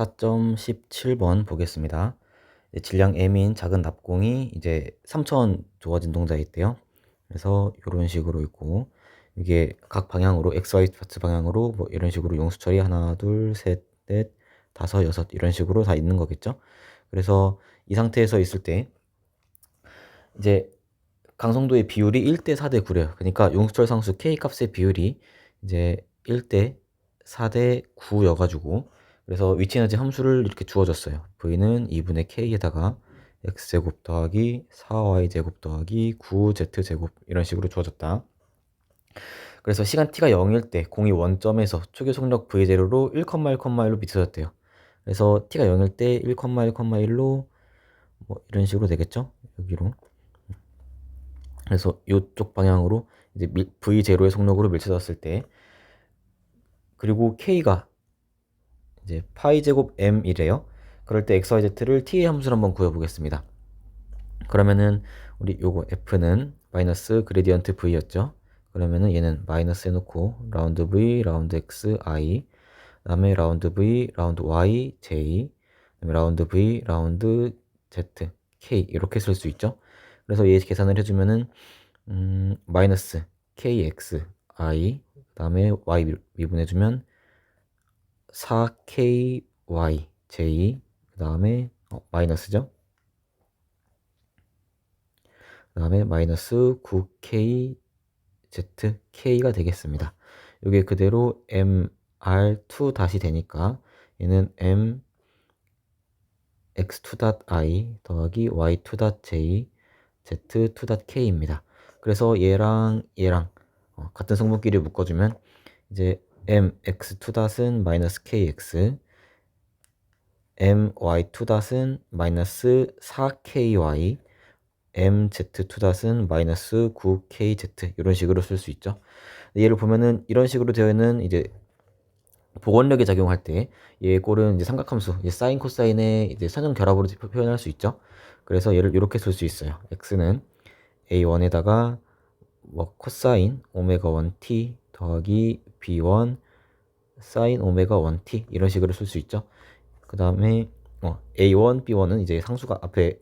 4.17번 보겠습니다. 질량 M인 작은 납공이 이제 3천 주어진 동자에 있대요. 그래서 이런 식으로 있고 이게 각 방향으로 XY 파트 방향으로 뭐 이런 식으로 용수 처리 하나, 둘, 셋, 넷, 다섯, 여섯 이런 식으로 다 있는 거겠죠. 그래서 이 상태에서 있을 때 이제 강성도의 비율이 1대 4대 9래요. 그러니까 용수철 상수 K 값의 비율이 이제 1대 4대 9여가지고 그래서 위치 에너지 함수를 이렇게 주어졌어요. V는 2분의 K에다가 X제곱 더하기 4Y제곱 더하기 9Z제곱 이런 식으로 주어졌다. 그래서 시간 t가 0일 때 공이 원점에서 초기 속력 V0로 1,1,1로 미쳐졌대요. 그래서 t가 0일 때 1,1,1로 뭐 이런 식으로 되겠죠? 여기로. 그래서 이쪽 방향으로 이제 V0의 속력으로 밀쳐졌을 때 그리고 K가 이제 파이 제곱 m이래요. 그럴 때 xyz를 t의 함수를 한번 구해보겠습니다. 그러면은 우리 요거 f는 마이너스 그레디언트 v였죠. 그러면은 얘는 마이너스 해놓고 라운드 v, 라운드 x, i 그다음에 라운드 v, 라운드 y, j 그다음에 라운드 v, 라운드 z, k 이렇게 쓸 수 있죠. 그래서 얘 계산을 해주면은 음, 마이너스 kx, i 그다음에 y 미분해주면 4ky j 그 다음에 어, 마이너스죠? 그 다음에 마이너스 9k z k가 되겠습니다. 이게 그대로 mr2 다시 되니까 얘는 m x2.i 더하기 y2.j z2.k입니다. 그래서 얘랑 얘랑 어, 같은 성분끼리 묶어주면 이제 mx2 닷은 마이너스 kx my2 닷은 마이너스 4ky mz2 닷은 마이너스 9kz 이런 식으로 쓸 수 있죠. 얘를 보면은 이런 식으로 되어 있는 이제 복원력에 작용할 때 얘의 꼴은 이제 삼각함수 이제 사인 코사인의 이제 선형 결합으로 표현할 수 있죠. 그래서 얘를 이렇게 쓸 수 있어요. x는 a1에다가 뭐 코사인 오메가 1t 더하기 b1 사인 오메가 1t 이런 식으로 쓸 수 있죠. 그 다음에 어, a1, b1은 이제 상수가 앞에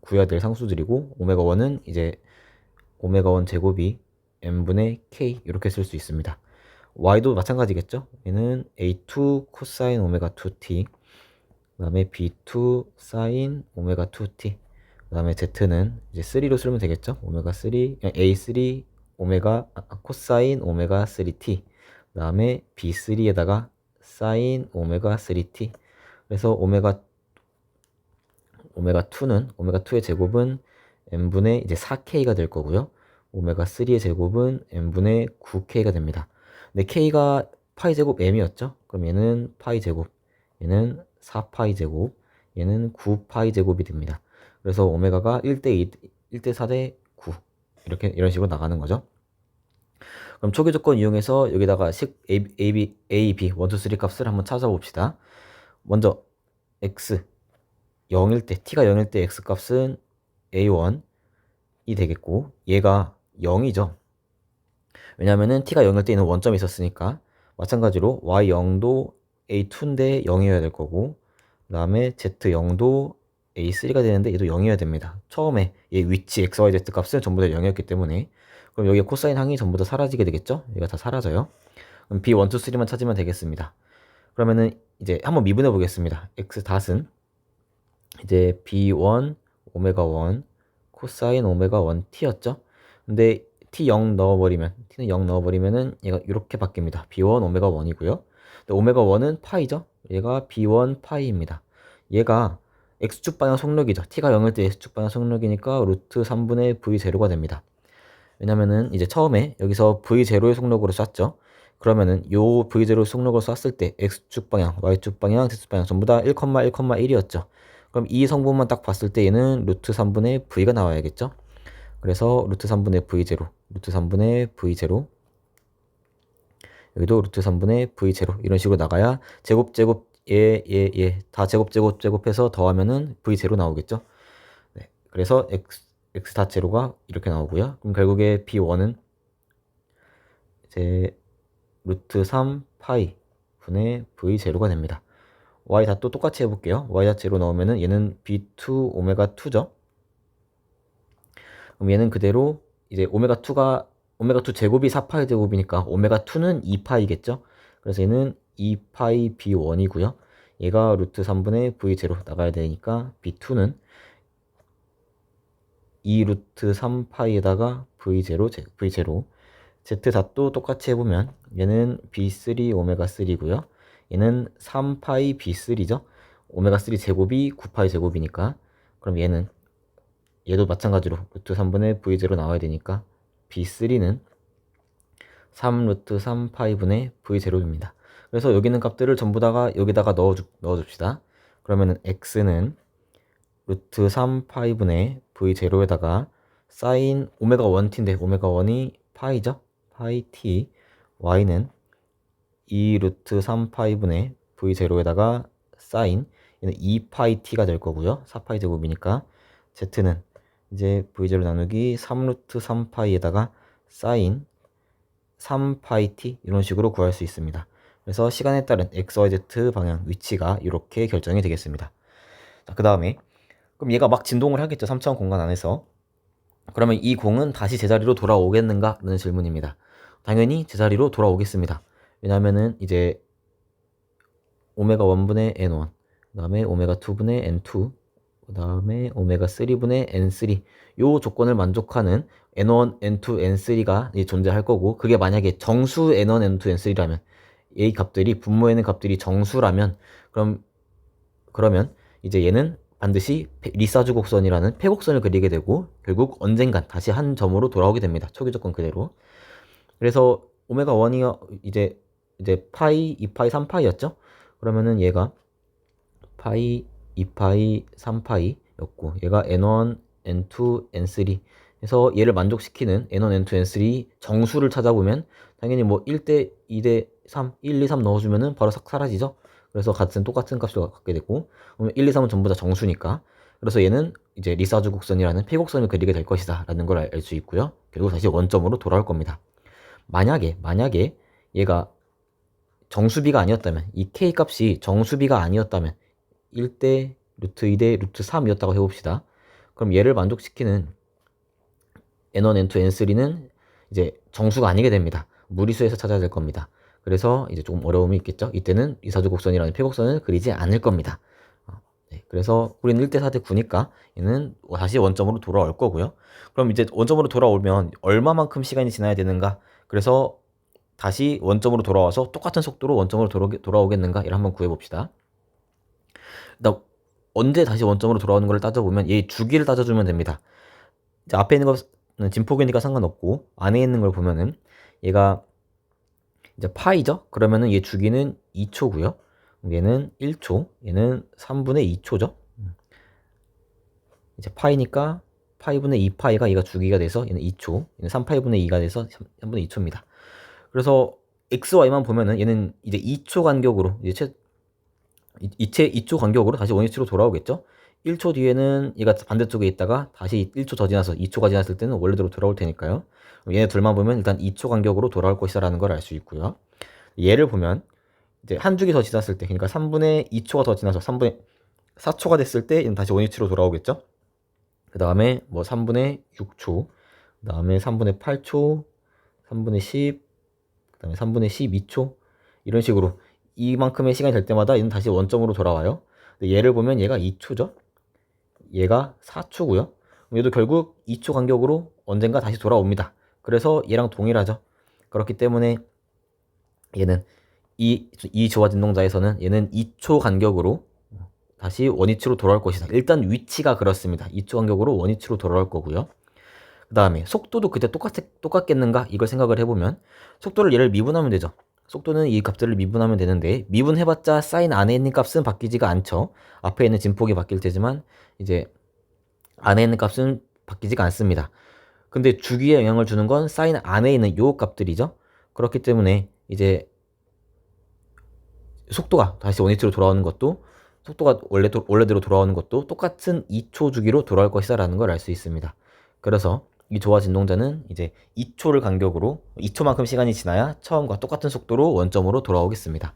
구해야 될 상수들이고 오메가 1은 이제 오메가 1 제곱이 n분의 k 이렇게 쓸 수 있습니다. y도 마찬가지겠죠. 얘는 a2 코사인 오메가 2t 그 다음에 b2 사인 오메가 2t 그 다음에 z는 이제 3로 쓰면 되겠죠. 오메가 3 a3 오메가 아, 코사인 오메가 3t 그 다음에 B3에다가 사인 오메가 3t 그래서 오메가 오메가 2는 오메가 2의 제곱은 n분의 이제 4k가 될 거고요. 오메가 3의 제곱은 n분의 9k가 됩니다. 근데 k가 파이 제곱 m이었죠? 그럼 얘는 파이 제곱, 얘는 4파이 제곱, 얘는 9파이 제곱이 됩니다. 그래서 오메가가 1대 2, 1대 4대 9 이렇게 이런 식으로 나가는 거죠. 그럼 초기 조건 이용해서 여기다가 식 A, B, A, B 1, 2, 3 값을 한번 찾아봅시다. 먼저 x 0일 때 t가 0일 때 x 값은 a1이 되겠고 얘가 0이죠. 왜냐면은 t가 0일 때 있는 원점이 있었으니까 마찬가지로 y0도 a2인데 0이어야 될 거고 그 다음에 z0도 a3가 되는데 얘도 0이어야 됩니다. 처음에 얘 위치 x, y, z 값은 전부 다 0이었기 때문에 그럼 여기 코사인 항이 전부 다 사라지게 되겠죠? 얘가 다 사라져요. 그럼 B1, 2, 3만 찾으면 되겠습니다. 그러면은 이제 한번 미분해 보겠습니다. x 닷은 이제 B1 오메가 1 코사인 오메가 1 t였죠? 근데 t 0 넣어버리면 t는 0 넣어버리면은 얘가 이렇게 바뀝니다. B1 오메가 1이고요. 오메가 1은 파이죠? 얘가 B1 파이입니다. 얘가 x축 방향 속력이죠. t가 0일 때 x축 방향 속력이니까 루트 3분의 v 제로가 됩니다. 왜냐면은 이제 처음에 여기서 V0의 속력으로 쐈죠. 그러면은 요 V0 속력을 쐈을 때 X축 방향, Y축 방향, Z축 방향 전부 다 1,1,1이었죠. 그럼 이 성분만 딱 봤을 때 얘는 루트 3분의 V가 나와야겠죠. 그래서 루트 3분의 V0, 루트 3분의 V0 여기도 루트 3분의 V0 이런 식으로 나가야 제곱 제곱 예 예 예 다 제곱 제곱 제곱해서 더하면은 V0 나오겠죠. 네. 그래서 X x 다 제로가 이렇게 나오고요. 그럼 결국에 b1은 이제 루트 3 파이 분의 v 제로가 됩니다. y 다 또 똑같이 해볼게요. y 자체로 넣으면은 얘는 b2 오메가 2죠. 그럼 얘는 그대로 이제 오메가 2가 오메가 2 제곱이 4파이 제곱이니까 오메가 2는 2파이겠죠. 그래서 얘는 2파이 b1이고요. 얘가 루트 3분의 v0 나가야 되니까 b2는 2 루트 3파이에다가 v0 v0 z4도 똑같이 해보면 얘는 b3 오메가 3고요. 얘는 3파이 b3죠. 오메가 3 제곱이 9파이 제곱이니까 그럼 얘는 얘도 마찬가지로 루트 3분의 v0 나와야 되니까 b3는 3 루트 3파이분의 v0입니다. 그래서 여기 있는 값들을 전부 다가 여기다가 넣어주, 넣어줍시다. 그러면은 x는 루트 3 파이분의 v0에다가 사인 오메가 1t인데 오메가 1이 파이죠? 파이 t y는 2 루트 3 파이분의 v0에다가 사인 얘는 2 파이 t가 될 거고요. 4 파이 제곱이니까 z는 이제 v0 나누기 3 루트 3 파이에다가 사인 3파이 t 이런 식으로 구할 수 있습니다. 그래서 시간에 따른 x, y, z 방향 위치가 이렇게 결정이 되겠습니다. 자, 그 다음에 그럼 얘가 막 진동을 하겠죠. 3차원 공간 안에서. 그러면 이 공은 다시 제자리로 돌아오겠는가? 라는 질문입니다. 당연히 제자리로 돌아오겠습니다. 왜냐면은 이제 오메가 1분의 n1, 그 다음에 오메가 2분의 n2, 그 다음에 오메가 3분의 n3 요 조건을 만족하는 n1, n2, n3가 존재할 거고 그게 만약에 정수 n1, n2, n3라면 이 값들이 분모에는 값들이 정수라면 그럼 그러면 이제 얘는 반드시 리사주 곡선이라는 폐곡선을 그리게 되고 결국 언젠간 다시 한 점으로 돌아오게 됩니다. 초기 조건 그대로. 그래서 오메가 1이 이제 이제 파이, 2파이, 3파이였죠? 그러면은 얘가 파이, 2파이, 3파이였고 얘가 n1, n2, n3 해서 얘를 만족시키는 n1, n2, n3 정수를 찾아보면 당연히 뭐 1대, 2대 3, 1, 2, 3 넣어주면은 바로 싹 사라지죠? 그래서 같은 똑같은 값을 갖게 되고. 그러면 1, 2, 3은 전부 다 정수니까. 그래서 얘는 이제 리사주 곡선이라는 폐곡선을 그리게 될 것이다 라는 걸 알 수 있고요. 결국 다시 원점으로 돌아올 겁니다. 만약에 만약에 얘가 정수비가 아니었다면 이 k 값이 정수비가 아니었다면 1대 루트 2대 루트 3이었다고 해봅시다. 그럼 얘를 만족시키는 n1, n2, n3는 이제 정수가 아니게 됩니다. 무리수에서 찾아야 될 겁니다 그래서 이제 조금 어려움이 있겠죠. 이때는 이사주 곡선이라는 폐곡선을 그리지 않을 겁니다. 어, 네, 그래서 우리는 1대 4대 9니까 얘는 다시 원점으로 돌아올 거고요. 그럼 이제 원점으로 돌아오면 얼마만큼 시간이 지나야 되는가? 그래서 다시 원점으로 돌아와서 똑같은 속도로 원점으로 돌아 오겠는가? 이를 한번 구해봅시다. 나 언제 다시 원점으로 돌아오는 걸 따져보면 얘 주기를 따져주면 됩니다. 앞에 있는 것은 진폭이니까 상관없고 안에 있는 걸 보면은 얘가 이제 파이죠? 그러면은 얘 주기는 2초고요. 얘는 1초, 얘는 3분의 2초죠. 이제 파이니까 파이분의 2파이가 얘가 주기가 돼서 얘는 2초, 얘는 3파이분의 2가 돼서 3분의 2초입니다. 그래서 xy만 보면은 얘는 이제 2초 간격으로 이제 최, 이체 2초 간격으로 다시 원위치로 돌아오겠죠. 1초 뒤에는 얘가 반대쪽에 있다가 다시 1초 더 지나서 2초가 지났을 때는 원래대로 돌아올 테니까요. 얘네 둘만 보면 일단 2초 간격으로 돌아올 것이라는 걸 알 수 있고요. 얘를 보면 이제 한 주기 더 지났을 때, 그러니까 3분의 2초가 더 지나서 3분의 4초가 됐을 때 얘는 다시 원위치로 돌아오겠죠. 그 다음에 뭐 3분의 6초, 그 다음에 3분의 8초, 3분의 10, 그 다음에 3분의 12초 이런 식으로 이만큼의 시간이 될 때마다 얘는 다시 원점으로 돌아와요. 얘를 보면 얘가 2초죠. 얘가 4초고요. 얘도 결국 2초 간격으로 언젠가 다시 돌아옵니다. 그래서 얘랑 동일하죠. 그렇기 때문에 얘는 이, 이 조화 진동자에서는 얘는 2초 간격으로 다시 원위치로 돌아올 것이다. 일단 위치가 그렇습니다. 2초 간격으로 원위치로 돌아올 거고요. 그 다음에 속도도 그때 똑같, 똑같겠는가? 이걸 생각을 해보면 속도를 얘를 미분하면 되죠. 속도는 이 값들을 미분하면 되는데 미분해봤자 사인 안에 있는 값은 바뀌지가 않죠. 앞에 있는 진폭이 바뀔 테지만 이제 안에 있는 값은 바뀌지가 않습니다. 근데 주기에 영향을 주는 건 사인 안에 있는 요 값들이죠. 그렇기 때문에 이제 속도가 다시 원위치로 돌아오는 것도 속도가 원래 원래대로 돌아오는 것도 똑같은 2초 주기로 돌아올 것이다라는 걸 알 수 있습니다. 그래서 이 조화 진동자는 이제 2초를 간격으로 2초만큼 시간이 지나야 처음과 똑같은 속도로 원점으로 돌아오겠습니다.